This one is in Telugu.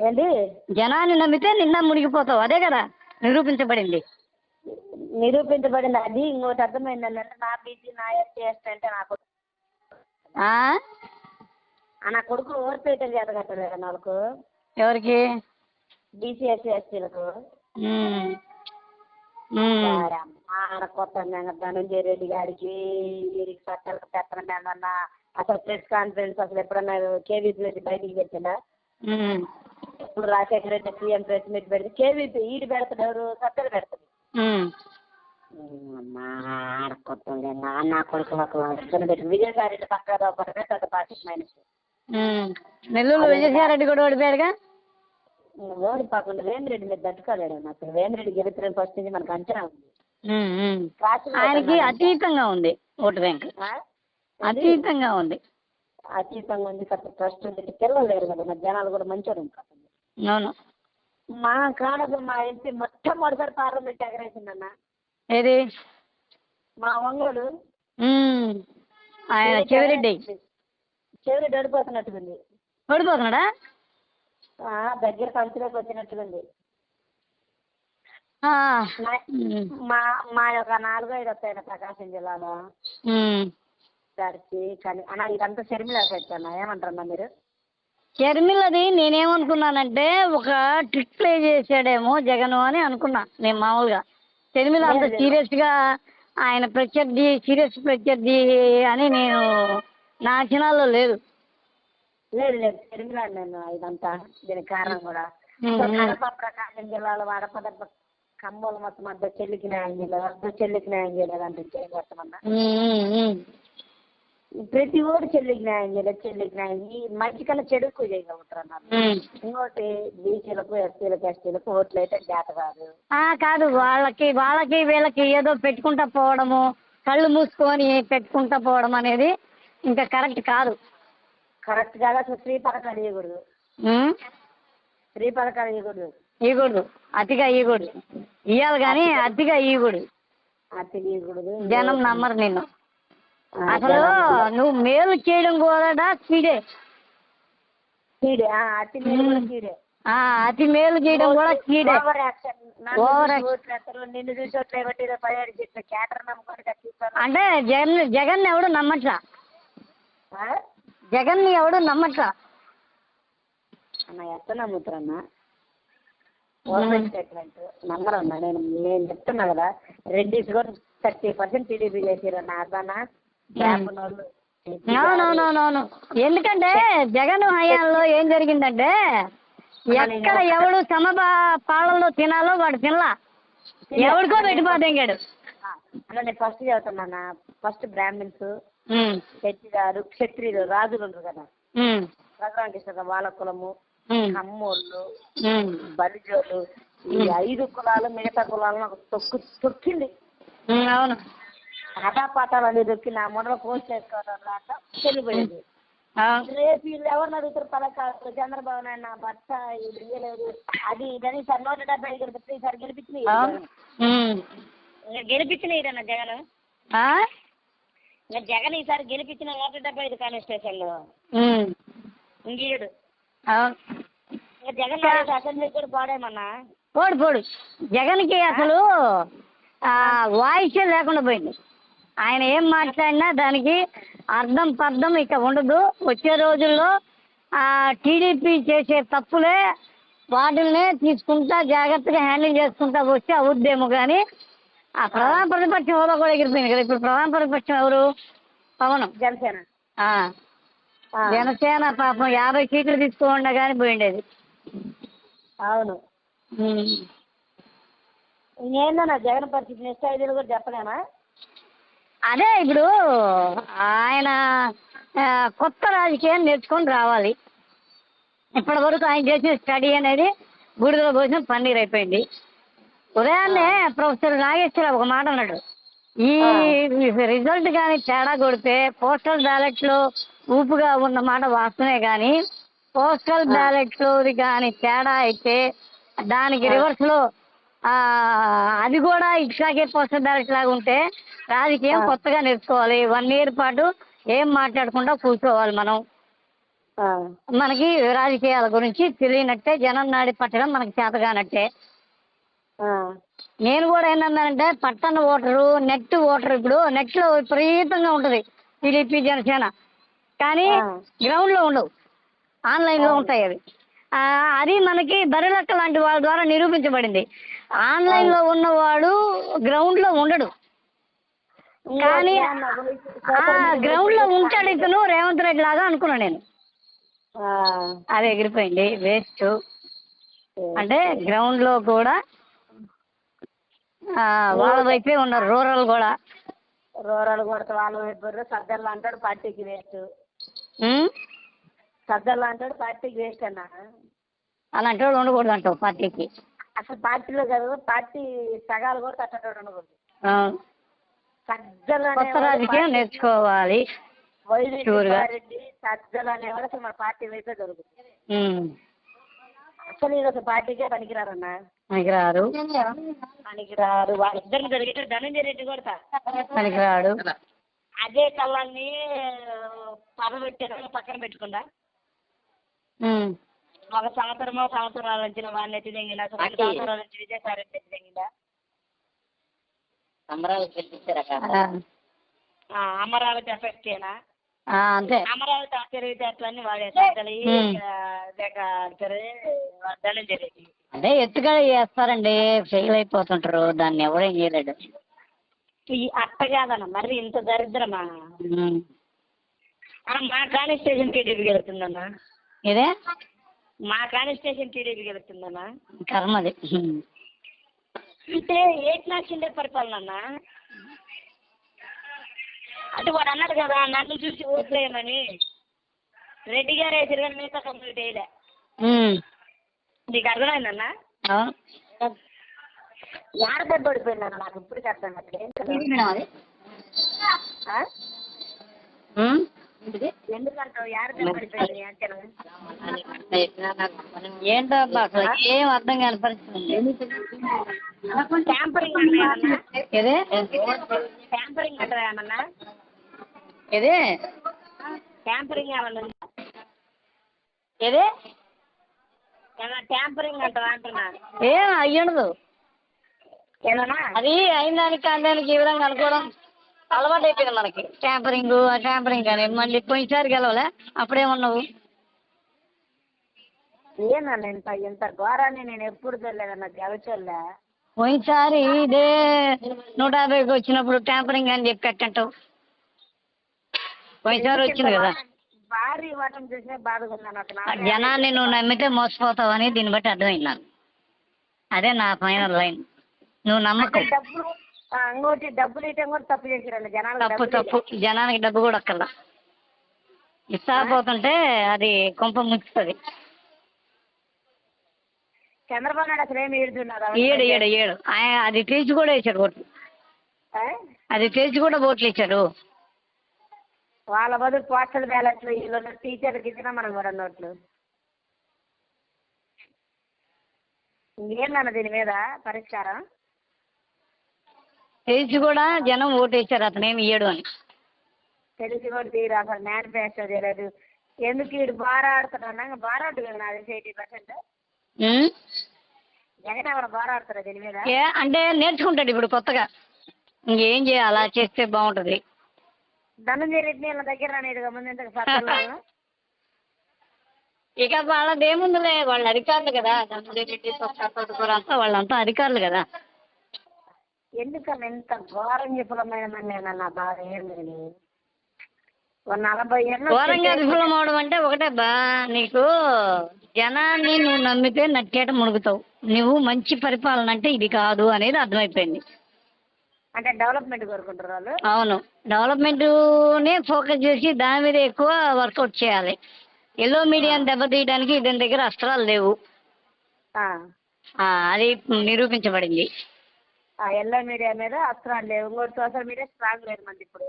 ఏంటి? జనాన్ని నమ్మితే నిన్న మునిగిపోతావు. అదే కదా నిరూపించబడింది. నిరూపించబడింది. అది ఇంకోటి అర్థమైంది ఏంటంటే నా బీసీ నా ఎస్టీ అంటే నా కొడుకు. నా కొడుకు ఓర్పేయటం చేత కట్టలేదు నాకు ఎవరికి? బీసీ ఎస్సీ ఎస్టీలకు. కొత్త ధనంజయ రెడ్డి గారికి వీరికి చట్టాలకు పెట్టడం అసలు ప్రెస్ కాన్ఫరెన్స్ అసలు ఎప్పుడన్నా కేవీపీ బయటికి పెట్టినా ఇప్పుడు Rajasekhara Reddy CM press meet పెడితే కేవీపీ ఈడు పెడతాడు ఎవరు? సత్యలు పెడతాడు. ఉమ్. అమ్మా ఆడ కొత్త నా కొడుకు ఇద్దరు పెట్టి విజయసాయి రెడ్డి పక్కన పెద్ద పార్టీ మైనస్. నెల్లూరు విజయసాయిరెడ్డి కూడా ఓడిపోయాడుగా? ఓడిపోకుండా వేమిరెడ్డి మీద తట్టుకోలేడు నాకు. వేమిరెడ్డి గెలుతున్న ఫస్ట్ నుంచి మనకు అంచనా ఉంది. ఆయనకి అతీతంగా ఉంది ఓటు బ్యాంక్? అతీతంగా ఉంది. అతీతంగా ఉంది ట్రస్ట్ ఉంది. పిల్లలు లేరు కదా జనాలు కూడా మంచిగా ఉంటారు అవును. మా కాడకు మా ఇంటి మొట్టమొదటిసారి పార్లమెంట్ ఎగరేసిందన్న. ఏది? మా ఒంగోలు. ఆయన చెవిరెడ్డి చెవిరెడ్డి. ఓడిపోతున్నట్టుకుంది ఓడిపోతున్నాడా? దగ్గర కంచులోకి వచ్చినట్టుకుంది ఆ. మా-. మా యొక్క నాలుగో ఐదు ప్రకాశం జిల్లాలో. దానికి కానీ అన్న ఇదంతా షర్మిలా పెట్టాను? ఏమంటారమ్మా మీరు? షర్మిలది నేనేమనుకున్నానంటే ఒక ట్రిక్ ప్లే చేశాడేమో జగన్ అని అనుకున్నా నేను మామూలుగా షర్మిల అంత లేదు, లేదు. సీరియస్గా ఆయన ప్రత్యర్థి సీరియస్ ప్రత్యర్థి అని నేను నా అంచనాల్లో లేదు లేదు లేదు షర్మిలా నేను ఇదంతా దీనికి కారణం కూడా. కడప ప్రకాశం జిల్లాలో వాడప దెబ్బ కమ్మోలు మొత్తం అంతా చెల్లికి న్యాయం చేయలేదు అంతా చెల్లికి న్యాయం చేయలేదు అంటే ఉమ్. ప్రతి ఓడు చెల్లికి న్యాయం చేయలేదు చెల్లికి న్యాయం ఈ మంచి కన్నా చెడు ఎక్కువ చేయగలుగుతారు అన్నారు ఉమ్. ఇంకోటి బీసీలకు ఎస్సీలకు ఎస్టీలకు ఓట్లు అయితే చేత కాదు. ఆ కాదు వాళ్ళకి వాళ్ళకి వీళ్ళకి ఏదో పెట్టుకుంటా పోవడము కళ్ళు మూసుకొని పెట్టుకుంటా పోవడం అనేది ఇంకా కరెక్ట్ కాదు. కరెక్ట్ కాదు అసలు ఫ్రీ పథకాలు ఇవ్వకూడదు. ఫ్రీ పథకాలు ఇవ్వకూడదు. ఇవ్వకూడదు. అతిగా ఇవ్వకూడదు. ఇవ్వాలి కానీ అతిగా ఇవ్వకూడదు. అతి ఇవ్వకూడదు. జనం నమ్మరు నిన్ను. అసలు నువ్వు మేలు చేయడం కూడా కీడే అతి కూడా ఆ, అతి మేలు చేయడం కూడా కీడే నన్ను చూసి అంటే జగన్ జగన్ ఎవడు నమ్మట్లా? జగన్ ఎవడు నమ్మట్లా? అన్న ఎట్లా నమ్ముతారన్న? గవర్నమెంట్ నమ్మరన్నా? నేను నేను చెప్తున్నా కదా రెడ్డిస్ కూడా థర్టీ పర్సెంట్ టీడీపీ చేసిరన్న అర్థానా అవునవునవునవును ఎందుకంటే జగన్ హయాంలో ఏం జరిగిందంటే ఎక్కడ ఎవడు సమబా పాలనలో తినాలో వాడు తినలా. ఎవడికో పెట్టిపోతాడు అలా నేను ఫస్ట్ చదువుతున్నా ఫస్ట్ బ్రాహ్మిన్స్ క్షత్రియాలు క్షత్రియులు రాజులు ఉంటారు కదా? రఘురామకృష్ణ వాళ్ళ కులము కమ్మోళ్ళు బలిజోళ్ళు ఈ ఐదు కులాలు మిగతా కులాలను తొక్కు తొక్కింది. అవును. అనేది దొక్కి నా మొదలు పోస్ట్ చేసుకోవడం రాక చెల్లిపోయింది అవును రేపు వీళ్ళు ఎవరిని అడుగుతారు? పథకాలు చంద్రబాబు నాయుడు నా భర్త ఇది ఇయ్యలేదు. అది ఇదని సార్ నూట డెబ్బై ఐదు ఈసారి గెలిపించిన. గెలిపించిన ఈరన్న జగన్? జగన్ ఈసారి గెలిపించిన నూట డెబ్బై ఐదు కాన్స్టిట్యూషన్లు. ఉమ్. ఇంకీయుడు అవును ఇంకా జగన్ అసెంబ్లీ కూడా పాడేమన్నా? పోడు పోడు. జగన్కి అసలు వాయిసే లేకుండా పోయింది. ఆయన ఏం మాట్లాడినా దానికి అర్థం పర్థం ఇక ఉండదు. వచ్చే రోజుల్లో ఆ టీడీపీ చేసే తప్పులే వాటిల్నే తీసుకుంటా జాగ్రత్తగా హ్యాండిల్ చేసుకుంటా వస్తే అవుద్దేమో కానీ ఆ ప్రధాన ప్రతిపక్షం హోదా కూడా ఎగిరిపోయింది కదా. ఇప్పుడు ప్రధాన ప్రతిపక్షం ఎవరు? పవన్. జనసేన. జనసేన పాపం యాభై సీట్లు తీసుకోండా కానీ పోయిండేది. అవును. ఇంకేందన్నా జగన్ పరిస్థితి? నెక్స్ట్ ఐదు కూడా చెప్పలేమా? అదే ఇప్పుడు ఆయన కొత్త రాజకీయాన్ని నేర్చుకొని రావాలి. ఇప్పటి వరకు ఆయన చేసిన స్టడీ అనేది బూడిదలో పోసిన పన్నీర్ అయిపోయింది. ఉదయాన్నే ప్రొఫెసర్ నాగేశ్వరరావు ఒక మాట అన్నాడు. ఈ రిజల్ట్ కానీ తేడా కొడితే పోస్టల్ బ్యాలెట్లో ఊపుగా ఉన్న మాట వాస్తవమే కానీ పోస్టల్ బ్యాలెట్లో కానీ తేడా అయితే దానికి రివర్స్లో ఆ, అది కూడా ఇట్లాగే పోస్టల్ బ్యాలెట్ లాగా ఉంటే రాజకీయం కొత్తగా నేర్చుకోవాలి. వన్ ఇయర్ పాటు ఏం మాట్లాడకుండా కూర్చోవాలి మనం. మనకి రాజకీయాల గురించి తెలియనట్టే జనం నాడి పట్టడం మనకి చేతగానట్టే. నేను కూడా ఏంటన్నానంటే పట్టణ ఓటరు నెట్ ఓటర్ ఇప్పుడు నెట్లో విపరీతంగా ఉంటది టీడీపీ జనసేన. కానీ ఆ. గ్రౌండ్లో ఉండవు. ఆన్లైన్లో ఉంటాయి అవి. అది మనకి బరిలక్క లాంటి వాళ్ళ ద్వారా నిరూపించబడింది. ఆన్లైన్లో ఉన్నవాడు గ్రౌండ్లో ఉండడు కానీ గ్రౌండ్లో ఉంటాడు ఇతను రేవంత్ రెడ్డి లాగా అనుకున్నాను నేను. అది ఎగిరిపోయింది వేస్ట్. అంటే గ్రౌండ్లో కూడా వాళ్ళ వైపే ఉన్నారు రూరల్ కూడా. రూరల్ కొడత వాళ్ళు అయిపోయారు సద్దర్లు అంటాడు పార్టీకి వేస్ట్? సద్దర్లు అంటాడు పార్టీకి వేస్ట్ అన్న అలాంటి వాళ్ళు ఉండకూడదు అంటావు పార్టీకి. అసలు పార్టీలో కాదు పార్టీ సగాలు కూడా తట్టడం ఉండకూడదు. కొత్త రాజకీయం నేర్చుకోవాలి. రెడ్డి సజ్జలు అనేవాడు అసలు మన పార్టీ వైపే దొరుకుతుంది. అసలు ఇది ఒక పార్టీకే పనికిరారన్న. పనికిరాడు పనికిరారు. వాళ్ళిద్దరిని దొరికితే ధనంజయ రెడ్డి కొడతా పనికిరాడు. అదే కళ్ళని పదవెట్టారు పక్కన పెట్టుకుండా ఉమ్. ఒక సంవత్సరమో సంవత్సరాల నుంచి వాడిని ఎత్తి తెంగిందా రెండు సంవత్సరాల నుంచి విజయసాయి రెడ్డి ఎత్తి తెంగిందా ఆ, ఆ, అమరావతి ఎఫెక్టేనా ఆ, అంతే. అమరావతి తెలివితేటలన్నీ వాడే సజ్జలు. లేక ధనంజయ రెడ్డి అంటే ఎత్తుగా చేస్తారండి. ఫెయిల్ అయిపోతుంటారు. దాన్ని ఎవరేం చేయలేడు. ఈ అట్ట కాదన్న మరి ఇంత దరిద్రమా? మా కానిస్టేషన్ టీడీపీకి వెళ్తుందన్నా? ఇదే మా కానిస్టేషన్ టీడీపీకి వెళ్తుందన్నా కర్మది. ఉమ్. అంటే ఏకనాథ్ షిండే పరిపాలన అన్న అంటే వాడు అన్నాడు కదా నన్ను చూసి ఓట్లేయమని. రెడ్డి గారు వేసారు కానీ మిగతా కంప్లీట్ వేయలే. నీకు అర్థమైందన్నా? యాడ దెబ్బ పడిపోయిందన్న నాకు ఇప్పుడు అర్థం కాదు ఏం చదువు? ఆ? ఉమ్. ఎందుకంటావు యాడ దెబ్బ పడిపోయింది అంటే ఏంటో అబ్బా అసలు ఏం అర్థం కాని పరిస్థితి ఉంది ట్యాంపరింగ్ అంటారా ఏదే ట్యాంపరింగ్ అంటారా ఏమన్నా ఏదే ట్యాంపరింగ్ ఏమన్నా ఉందా? ఏదే ఏమన్నా ట్యాంపరింగ్ అంటారా అంటున్నా ఏం అయ్యుండదు ఏమన్నా అది అయిన దానికి కాని దానికి ఈ విధంగా అనుకోవడం అలవాటు అయిపోయింది మనకి ట్యాంపరింగ్ ట్యాంపరింగ్ అని మళ్ళీ పోయినసారి గెలవలే? అప్పుడేమన్నావు? ఏనన్నా ఇంత ఇంత ఘోరాన్ని నేను ఎప్పుడు తెలియదన్న పోయినసారి ఇదే నూట యాభైకి వచ్చినప్పుడు ట్యాంపరింగ్ అని చెప్పి ఎట్టంటావు పోయినసారి వచ్చింది కదా. భారీ? ఓటం చూసే బాధగా ఉందన్న ఆ అసలు జనాన్ని నువ్వు నమ్మితే మోసపోతావని దీన్ని బట్టి అర్థమైంది నాకు. అదే నా ఫైనల్ లైన్. నువ్వు నమ్మకం. ఇంకోటి డబ్బులు ఇవ్వటం కూడా తప్పు చేసిరండి జనాలు తప్పు తప్పు. జనానికి డబ్బు కూడా అక్కర్లా. ఇస్తాపోతుంటే అది కొంప ముచ్చుతుంది చంద్రబాబు నాయుడు అసలు ఏమి ఈడుతున్నారు ఏడు ఏడు ఏడు. ఆయన అది తెలిసి కూడా వేశాడు ఓట్లు. అది తెలిసి కూడా ఓట్లు ఇచ్చాడు. వాళ్ళ బదులు పోస్టల్ బ్యాలెట్లు వీళ్ళు టీచర్కి ఇచ్చినా మనం కూడా నోట్లు ఏందన్న దీని మీద పరిష్కారం? తెలిసి కూడా జనం ఓటు వేశారు అతను ఏమి ఇయ్యడు అని. తెలిసి కూడా తీరు అసలు మేనిఫెస్టో చేయలేదు ఎందుకు వీడు బారాడుతున్నా బారాడు కదా నాది ఎయిటీ పర్సెంట్? జగన్ ఎవరు బారాడుతారా దీని మీద ఏ అంటే నేర్చుకుంటాడు ఇప్పుడు కొత్తగా. ఇంకేం చేయాలా? చేస్తే బాగుంటది. ధనంజయ రెడ్డి వీళ్ళ దగ్గర అనేది ముందు ఇంతకు పక్కన ఇక వాళ్ళది ఏముందిలే వాళ్ళు అధికారులు కదా. ధనంజయ రెడ్డి వాళ్ళంతా అధికారులు కదా. ఎందుకన్నా ఇంత ఘోరం విఫలమైన నా బాధ ఏంది నలభై ఏళ్ళు ఘోరంగా విఫలం అవడం అంటే ఒకటే బా నీకు జనాన్ని నువ్వు నమ్మితే నట్టేట మునుగుతావు. నువ్వు మంచి పరిపాలన అంటే ఇది కాదు అనేది అర్థమైపోయింది. అంటే డెవలప్మెంట్ కోరుకుంటారు వాళ్ళు? అవును. డెవలప్మెంట్నే ఫోకస్ చేసి దాని మీద ఎక్కువ వర్కౌట్ చేయాలి. ఎల్లో మీడియాని దెబ్బతీయడానికి దీని దగ్గర అస్త్రాలు లేవు. అది నిరూపించబడింది. ఎల్లో మీడియా మీద అస్త్రాలు లేవు ఇంకోటి సోషల్ మీడియా స్ట్రాంగ్ లేదు మంది ఇప్పుడు